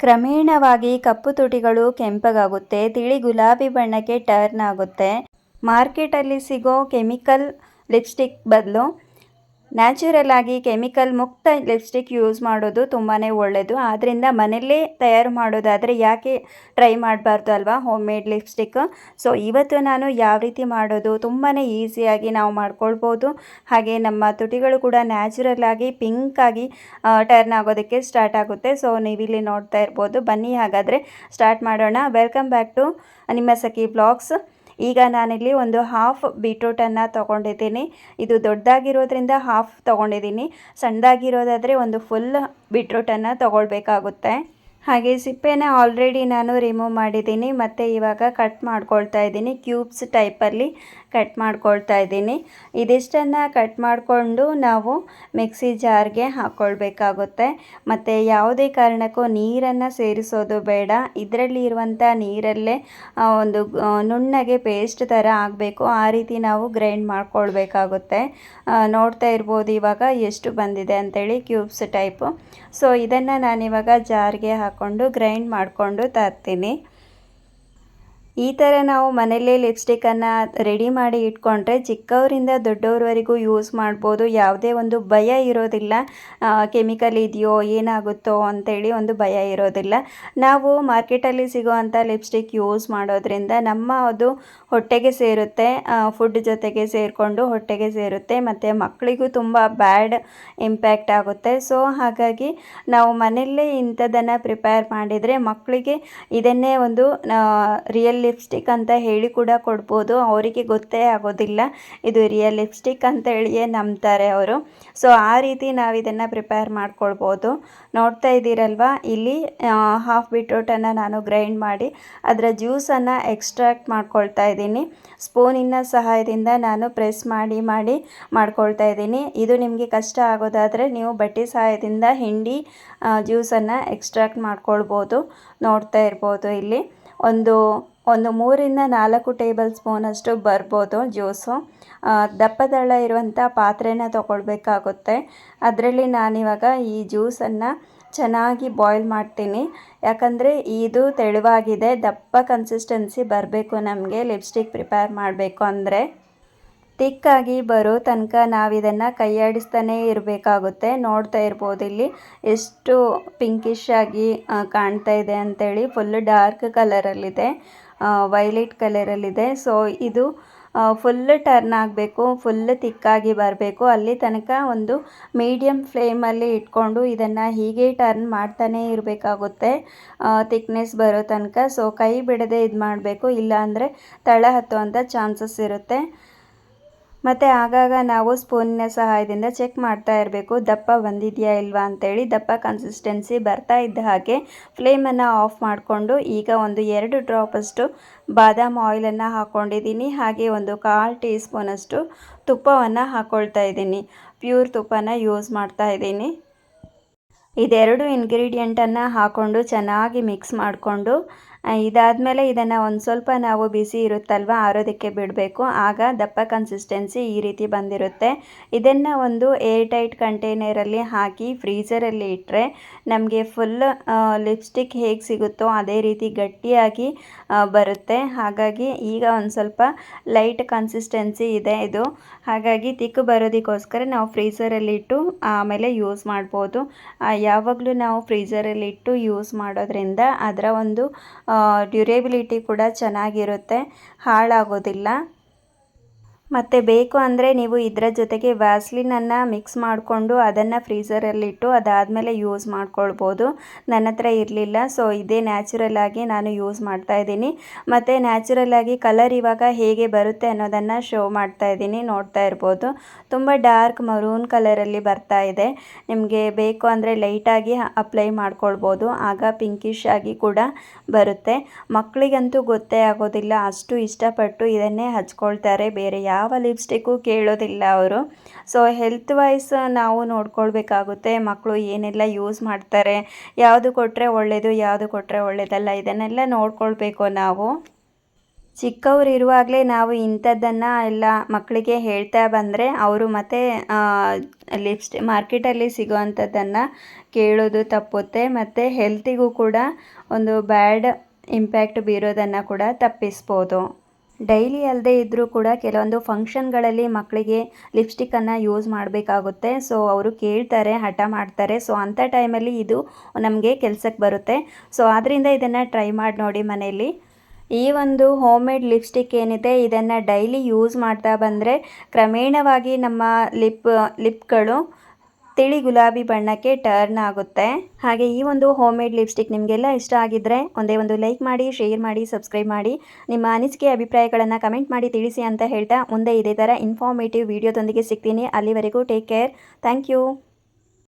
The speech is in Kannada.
ಕ್ರಮೇಣವಾಗಿ ಕಪ್ಪು ತುಟಿಗಳು ಕೆಂಪಗಾಗುತ್ತೆ ತಿಳಿ ಗುಲಾಬಿ ಬಣ್ಣಕ್ಕೆ ಟರ್ನ್ ಆಗುತ್ತೆ. ಮಾರ್ಕೆಟಲ್ಲಿ ಸಿಗೋ ಕೆಮಿಕಲ್ ಲಿಪ್ಸ್ಟಿಕ್ ಬದಲು ನ್ಯಾಚುರಲ್ ಆಗಿ ಕೆಮಿಕಲ್ ಮುಕ್ತ ಲಿಪ್ಸ್ಟಿಕ್ ಯೂಸ್ ಮಾಡೋದು ತುಂಬಾ ಒಳ್ಳೆಯದು ಆದ್ದರಿಂದ ಮನೆಯಲ್ಲೇ ತಯಾರು ಮಾಡೋದಾದರೆ ಯಾಕೆ ಟ್ರೈ ಮಾಡಬಾರ್ದು ಅಲ್ವಾ? ಹೋಮ್ ಮೇಡ್ ಲಿಪ್ಸ್ಟಿಕ್ ಸೊ ಇವತ್ತು ನಾನು ಯಾವ ರೀತಿ ಮಾಡೋದು ತುಂಬಾ ಈಸಿಯಾಗಿ ನಾವು ಮಾಡ್ಕೊಳ್ಬೋದು. ಹಾಗೆ ನಮ್ಮ ತುಟಿಗಳು ಕೂಡ ನ್ಯಾಚುರಲ್ ಆಗಿ ಪಿಂಕ್ ಆಗಿ ಟರ್ನ್ ಆಗೋದಕ್ಕೆ ಸ್ಟಾರ್ಟ್ ಆಗುತ್ತೆ. ಸೊ ನೀವಿಲ್ಲಿ ನೋಡ್ತಾ ಇರ್ಬೋದು. ಬನ್ನಿ ಹಾಗಾದರೆ ಸ್ಟಾರ್ಟ್ ಮಾಡೋಣ. ವೆಲ್ಕಮ್ ಬ್ಯಾಕ್ ಟು ನಿಮ್ಮ ಸಖಿ ಬ್ಲಾಗ್ಸ್ ಈಗ ನಾನಿಲ್ಲಿ ಒಂದು ಹಾಫ್ ಬೀಟ್ರೂಟನ್ನು ತೊಗೊಂಡಿದ್ದೀನಿ. ಇದು ದೊಡ್ಡದಾಗಿರೋದ್ರಿಂದ ಹಾಫ್ ತೊಗೊಂಡಿದ್ದೀನಿ. ಸಣ್ಣದಾಗಿರೋದಾದರೆ ಒಂದು ಫುಲ್ ಬೀಟ್ರೂಟನ್ನು ತೊಗೊಳ್ಬೇಕಾಗುತ್ತೆ. ಹಾಗೆ ಸಿಪ್ಪೆನ ಆಲ್ರೆಡಿ ನಾನು ರಿಮೂವ್ ಮಾಡಿದ್ದೀನಿ. ಮತ್ತು ಇವಾಗ ಕಟ್ ಮಾಡ್ಕೊಳ್ತಾ ಇದ್ದೀನಿ ಕ್ಯೂಬ್ಸ್ ಟೈಪಲ್ಲಿ ಕಟ್ ಮಾಡ್ಕೊಳ್ತಾ ಇದ್ದೀನಿ. ಇದಿಷ್ಟನ್ನು ಕಟ್ ಮಾಡಿಕೊಂಡು ನಾವು ಮಿಕ್ಸಿ ಜಾರ್ಗೆ ಹಾಕ್ಕೊಳ್ಬೇಕಾಗುತ್ತೆ ಮತ್ತು ಯಾವುದೇ ಕಾರಣಕ್ಕೂ ನೀರನ್ನು ಸೇರಿಸೋದು ಬೇಡ. ಇದರಲ್ಲಿ ಇರುವಂಥ ನೀರಲ್ಲೇ ಒಂದು ನುಣ್ಣಗೆ ಪೇಸ್ಟ್ ಥರ ಆಗಬೇಕು. ಆ ರೀತಿ ನಾವು ಗ್ರೈಂಡ್ ಮಾಡ್ಕೊಳ್ಬೇಕಾಗುತ್ತೆ. ನೋಡ್ತಾ ಇರ್ಬೋದು ಇವಾಗ ಎಷ್ಟು ಬಂದಿದೆ ಅಂತೇಳಿ ಕ್ಯೂಬ್ಸ್ ಟೈಪು. ಸೊ, ಇದನ್ನು ನಾನಿವಾಗ ಜಾರ್ಗೆ ಹಾಕ್ಕೊಂಡು ಗ್ರೈಂಡ್ ಮಾಡಿಕೊಂಡು ತರ್ತೀನಿ. ಈ ಥರ ನಾವು ಮನೆಯಲ್ಲೇ ಲಿಪ್ಸ್ಟಿಕ್ಕನ್ನು ರೆಡಿ ಮಾಡಿ ಇಟ್ಕೊಂಡ್ರೆ ಚಿಕ್ಕವರಿಂದ ದೊಡ್ಡವ್ರವರೆಗೂ ಯೂಸ್ ಮಾಡ್ಬೋದು. ಯಾವುದೇ ಒಂದು ಭಯ ಇರೋದಿಲ್ಲ. ಕೆಮಿಕಲ್ ಇದೆಯೋ ಏನಾಗುತ್ತೋ ಅಂತೇಳಿ ಒಂದು ಭಯ ಇರೋದಿಲ್ಲ. ನಾವು ಮಾರ್ಕೆಟಲ್ಲಿ ಸಿಗುವಂಥ ಲಿಪ್ಸ್ಟಿಕ್ ಯೂಸ್ ಮಾಡೋದ್ರಿಂದ ನಮ್ಮ ಅದು ಹೊಟ್ಟೆಗೆ ಸೇರುತ್ತೆ. ಫುಡ್ ಜೊತೆಗೆ ಸೇರಿಕೊಂಡು ಹೊಟ್ಟೆಗೆ ಸೇರುತ್ತೆ. ಮತ್ತು ಮಕ್ಕಳಿಗೂ ತುಂಬ ಬ್ಯಾಡ್ ಇಂಪ್ಯಾಕ್ಟ್ ಆಗುತ್ತೆ. ಸೊ, ಹಾಗಾಗಿ ನಾವು ಮನೆಯಲ್ಲೇ ಇಂಥದ್ದನ್ನು ಪ್ರಿಪೇರ್ ಮಾಡಿದರೆ ಮಕ್ಕಳಿಗೆ ಇದನ್ನೇ ಒಂದು ರಿಯಲ್ ಲಿಪ್ಸ್ಟಿಕ್ ಅಂತ ಹೇಳಿ ಕೂಡ ಕೊಡ್ಬೋದು. ಅವರಿಗೆ ಗೊತ್ತೇ ಆಗೋದಿಲ್ಲ. ಇದು ರಿಯಲ್ ಲಿಪ್ಸ್ಟಿಕ್ ಅಂತ ಹೇಳಿಯೇ ನಂಬ್ತಾರೆ ಅವರು. ಸೊ ಆ ರೀತಿ ನಾವು ಇದನ್ನು ಪ್ರಿಪೇರ್ ಮಾಡ್ಕೊಳ್ಬೋದು. ನೋಡ್ತಾ ಇದ್ದೀರಲ್ವಾ? ಇಲ್ಲಿ ಹಾಫ್ ಬೀಟ್ರೂಟನ್ನು ನಾನು ಗ್ರೈಂಡ್ ಮಾಡಿ ಅದರ ಜ್ಯೂಸನ್ನು ಎಕ್ಸ್ಟ್ರಾಕ್ಟ್ ಮಾಡ್ಕೊಳ್ತಾ ಇದ್ದೀನಿ. ಸ್ಪೂನಿನ ಸಹಾಯದಿಂದ ನಾನು ಪ್ರೆಸ್ ಮಾಡಿ ಮಾಡಿ ಮಾಡ್ಕೊಳ್ತಾ ಇದ್ದೀನಿ. ಇದು ನಿಮಗೆ ಕಷ್ಟ ಆಗೋದಾದರೆ ನೀವು ಬಟ್ಟೆ ಸಹಾಯದಿಂದ ಹಿಂಡಿ ಜ್ಯೂಸನ್ನು ಎಕ್ಸ್ಟ್ರಾಕ್ಟ್ ಮಾಡ್ಕೊಳ್ಬೋದು. ನೋಡ್ತಾ ಇರ್ಬೋದು ಇಲ್ಲಿ. ಒಂದು ಒಂದು ಮೂರಿಂದ ನಾಲ್ಕು ಟೇಬಲ್ ಸ್ಪೂನಷ್ಟು ಬರ್ಬೋದು ಜ್ಯೂಸು. ದಪ್ಪದಳ ಇರುವಂಥ ಪಾತ್ರೆನ ತಗೊಳ್ಬೇಕಾಗುತ್ತೆ. ಅದರಲ್ಲಿ ನಾನಿವಾಗ ಈ ಜ್ಯೂಸನ್ನು ಚೆನ್ನಾಗಿ ಬಾಯ್ಲ್ ಮಾಡ್ತೀನಿ. ಯಾಕಂದರೆ ಇದು ತೆಳುವಾಗಿದೆ, ದಪ್ಪ ಕನ್ಸಿಸ್ಟೆನ್ಸಿ ಬರಬೇಕು ನಮಗೆ ಲಿಪ್ಸ್ಟಿಕ್ ಪ್ರಿಪೇರ್ ಮಾಡಬೇಕು ಅಂದರೆ. ತಿಕ್ಕಾಗಿ ಬರೋ ತನಕ ನಾವು ಇದನ್ನು ಕೈಯಾಡಿಸ್ತಾನೇ ಇರಬೇಕಾಗುತ್ತೆ. ನೋಡ್ತಾ ಇರ್ಬೋದು ಇಲ್ಲಿ ಎಷ್ಟು ಪಿಂಕಿಶ್ ಆಗಿ ಕಾಣ್ತಾ ಇದೆ ಅಂಥೇಳಿ ಫುಲ್ ಡಾರ್ಕ್ ಕಲರಲ್ಲಿದೆ ವೈಲೆಟ್ ಕಲರಲ್ಲಿದೆ ಸೊ ಇದು ಫುಲ್ ಟರ್ನ್ ಆಗಬೇಕು ಫುಲ್ ತಿಕ್ಕಾಗಿ ಬರಬೇಕು. ಅಲ್ಲಿ ತನಕ ಒಂದು ಮೀಡಿಯಮ್ ಫ್ಲೇಮಲ್ಲಿ ಇಟ್ಕೊಂಡು ಇದನ್ನು ಹೀಗೆ ಟರ್ನ್ ಮಾಡ್ತಾನೇ ಇರಬೇಕಾಗುತ್ತೆ. ತಿಕ್ನೆಸ್ ಬರೋ ತನಕ. ಸೊ ಕೈ ಬಿಡದೆ ಇದು ಮಾಡಬೇಕು ಇಲ್ಲಾಂದರೆ ತಳ ಹತ್ತುವಂಥ ಚಾನ್ಸಸ್ ಇರುತ್ತೆ. ಮತ್ತು ಆಗಾಗ ನಾವು ಸ್ಪೂನಿನ ಸಹಾಯದಿಂದ ಚೆಕ್ ಮಾಡ್ತಾ ಇರಬೇಕು, ದಪ್ಪ ಬಂದಿದೆಯಾ ಇಲ್ವಾ ಅಂತೇಳಿ. ದಪ್ಪ ಕನ್ಸಿಸ್ಟೆನ್ಸಿ ಬರ್ತಾ ಇದ್ದ ಹಾಗೆ ಫ್ಲೇಮನ್ನು ಆಫ್ ಮಾಡಿಕೊಂಡು ಈಗ ಒಂದು ಎರಡು ಡ್ರಾಪಷ್ಟು ಬಾದಾಮ್ ಆಯಿಲನ್ನು ಹಾಕ್ಕೊಂಡಿದ್ದೀನಿ ಹಾಗೆ ಒಂದು ಕಾಲು ಟೀ ಸ್ಪೂನಷ್ಟು ತುಪ್ಪವನ್ನು ಹಾಕ್ಕೊಳ್ತಾ ಇದ್ದೀನಿ. ಪ್ಯೂರ್ ತುಪ್ಪನ ಯೂಸ್ ಮಾಡ್ತಾ ಇದ್ದೀನಿ. ಇದೆರಡು ಇಂಗ್ರೀಡಿಯೆಂಟನ್ನು ಹಾಕ್ಕೊಂಡು ಚೆನ್ನಾಗಿ ಮಿಕ್ಸ್ ಮಾಡಿಕೊಂಡು ಇದಾದಮೇಲೆ ಇದನ್ನು ಒಂದು ಸ್ವಲ್ಪ ನಾವು ಬಿಸಿ ಇರುತ್ತಲ್ವ, ಆರೋದಕ್ಕೆ ಬಿಡಬೇಕು. ಆಗ ದಪ್ಪ ಕನ್ಸಿಸ್ಟೆನ್ಸಿ ಈ ರೀತಿ ಬಂದಿರುತ್ತೆ. ಇದನ್ನು ಒಂದು ಏರ್ ಟೈಟ್ ಕಂಟೈನರಲ್ಲಿ ಹಾಕಿ ಫ್ರೀಜರಲ್ಲಿ ಇಟ್ಟರೆ ನಮಗೆ ಫುಲ್ ಲಿಪ್ಸ್ಟಿಕ್ ಹೇಗೆ ಸಿಗುತ್ತೋ ಅದೇ ರೀತಿ ಗಟ್ಟಿಯಾಗಿ ಬರುತ್ತೆ. ಹಾಗಾಗಿ ಈಗ ಒಂದು ಸ್ವಲ್ಪ ಲೈಟ್ ಕನ್ಸಿಸ್ಟೆನ್ಸಿ ಇದೆ ಇದು. ಹಾಗಾಗಿ ತಿಕ್ಕು ಬರೋದಕ್ಕೋಸ್ಕರ ನಾವು ಫ್ರೀಸರಲ್ಲಿ ಇಟ್ಟು ಆಮೇಲೆ ಯೂಸ್ ಮಾಡ್ಬೋದು. ಯಾವಾಗಲೂ ನಾವು ಫ್ರೀಸರಲ್ಲಿ ಇಟ್ಟು ಯೂಸ್ ಮಾಡೋದ್ರಿಂದ ಅದರ ಒಂದು ಡ್ಯೂರೇಬಿಲಿಟಿ ಕೂಡ ಚೆನ್ನಾಗಿರುತ್ತೆ ಹಾಳಾಗೋದಿಲ್ಲ. ಮತ್ತು ಬೇಕು ಅಂದರೆ ನೀವು ಇದರ ಜೊತೆಗೆ ವ್ಯಾಸ್ಲಿನನ್ನು ಮಿಕ್ಸ್ ಮಾಡಿಕೊಂಡು ಅದನ್ನು ಫ್ರೀಸರಲ್ಲಿಟ್ಟು ಅದಾದಮೇಲೆ ಯೂಸ್ ಮಾಡ್ಕೊಳ್ಬೋದು. ನನ್ನ ಹತ್ರ ಇರಲಿಲ್ಲ ಸೊ ಇದೇ ನ್ಯಾಚುರಲ್ ಆಗಿ ನಾನು ಯೂಸ್ ಮಾಡ್ತಾ ಇದ್ದೀನಿ. ಮತ್ತು ನ್ಯಾಚುರಲ್ ಆಗಿ ಕಲರ್ ಇವಾಗ ಹೇಗೆ ಬರುತ್ತೆ ಅನ್ನೋದನ್ನು ಶೋ ಮಾಡ್ತಾ ಇದ್ದೀನಿ, ನೋಡ್ತಾ ಇರ್ಬೋದು. ತುಂಬ ಡಾರ್ಕ್ ಮರೂನ್ ಕಲರಲ್ಲಿ ಬರ್ತಾ ಇದೆ. ನಿಮಗೆ ಬೇಕು ಅಂದರೆ ಲೈಟಾಗಿ ಅಪ್ಲೈ ಮಾಡ್ಕೊಳ್ಬೋದು, ಆಗ ಪಿಂಕಿಶ್ ಆಗಿ ಕೂಡ ಬರುತ್ತೆ. ಮಕ್ಕಳಿಗಂತೂ ಗೊತ್ತೇ ಆಗೋದಿಲ್ಲ, ಅಷ್ಟು ಇಷ್ಟಪಟ್ಟು ಇದನ್ನೇ ಹಚ್ಕೊಳ್ತಾರೆ, ಬೇರೆ ಯಾವ ಯಾವ ಲಿಪ್ಸ್ಟಿಕ್ಕು ಕೇಳೋದಿಲ್ಲ ಅವರು. ಸೊ ಹೆಲ್ತ್ ವೈಸ್ ನಾವು ನೋಡ್ಕೊಳ್ಬೇಕಾಗುತ್ತೆ ಮಕ್ಕಳು ಏನೆಲ್ಲ ಯೂಸ್ ಮಾಡ್ತಾರೆ, ಯಾವುದು ಕೊಟ್ಟರೆ ಒಳ್ಳೆಯದು ಯಾವುದು ಕೊಟ್ಟರೆ ಒಳ್ಳೆಯದಲ್ಲ ಇದನ್ನೆಲ್ಲ ನೋಡ್ಕೊಳ್ಬೇಕು ನಾವು. ಚಿಕ್ಕವರಿರುವಾಗಲೇ ನಾವು ಇಂಥದ್ದನ್ನು ಎಲ್ಲ ಮಕ್ಕಳಿಗೆ ಹೇಳ್ತಾ ಬಂದರೆ ಅವರು ಮತ್ತೆ ಲಿಪ್ಸ್ಟಿ, ಮಾರ್ಕೆಟಲ್ಲಿ ಸಿಗೋವಂಥದ್ದನ್ನು ಕೇಳೋದು ತಪ್ಪುತ್ತೆ. ಮತ್ತು ಹೆಲ್ತಿಗೂ ಕೂಡ ಒಂದು ಬ್ಯಾಡ್ ಇಂಪ್ಯಾಕ್ಟ್ ಬೀರೋದನ್ನು ಕೂಡ ತಪ್ಪಿಸ್ಬೋದು. ಡೈಲಿ ಅಲ್ಲದೆ ಇದ್ದರೂ ಕೂಡ ಕೆಲವೊಂದು ಫಂಕ್ಷನ್ಗಳಲ್ಲಿ ಮಕ್ಕಳಿಗೆ ಲಿಪ್ಸ್ಟಿಕ್ಕನ್ನು ಯೂಸ್ ಮಾಡಬೇಕಾಗುತ್ತೆ. ಸೊ, ಅವರು ಕೇಳ್ತಾರೆ, ಹಠ ಮಾಡ್ತಾರೆ. ಸೊ, ಅಂಥ ಟೈಮಲ್ಲಿ ಇದು ನಮಗೆ ಕೆಲಸಕ್ಕೆ ಬರುತ್ತೆ. ಸೊ ಆದ್ದರಿಂದ ಇದನ್ನು ಟ್ರೈ ಮಾಡಿ ನೋಡಿ ಮನೆಯಲ್ಲಿ. ಈ ಒಂದು ಹೋಮ್ ಮೇಡ್ ಲಿಪ್ಸ್ಟಿಕ್ ಏನಿದೆ, ಇದನ್ನು ಡೈಲಿ ಯೂಸ್ ಮಾಡ್ತಾ ಬಂದರೆ ಕ್ರಮೇಣವಾಗಿ ನಮ್ಮ ಲಿಪ್, ಲಿಪ್ಗಳು ತಿಳಿ ಗುಲಾಬಿ ಬಣ್ಣಕ್ಕೆ ಟರ್ನ್ ಆಗುತ್ತೆ. ಹಾಗೆ ಈ ಒಂದು ಹೋಮ್ ಮೇಡ್ ಲಿಪ್ಸ್ಟಿಕ್ ನಿಮಗೆಲ್ಲ ಇಷ್ಟ ಆಗಿದ್ದರೆ ಒಂದೇ ಒಂದು ಲೈಕ್ ಮಾಡಿ ಶೇರ್ ಮಾಡಿ ಸಬ್ಸ್ಕ್ರೈಬ್ ಮಾಡಿ. ನಿಮ್ಮ ಅನಿಸಿಕೆ, ಅಭಿಪ್ರಾಯಗಳನ್ನು ಕಮೆಂಟ್ ಮಾಡಿ ತಿಳಿಸಿ ಅಂತ ಹೇಳ್ತಾ ಮುಂದೆ ಇದೇ ಥರ ಇನ್ಫಾರ್ಮೇಟಿವ್ ವೀಡಿಯೋದೊಂದಿಗೆ ಸಿಗ್ತೀನಿ. ಅಲ್ಲಿವರೆಗೂ ಟೇಕ್ ಕೇರ್ ಥ್ಯಾಂಕ್ ಯು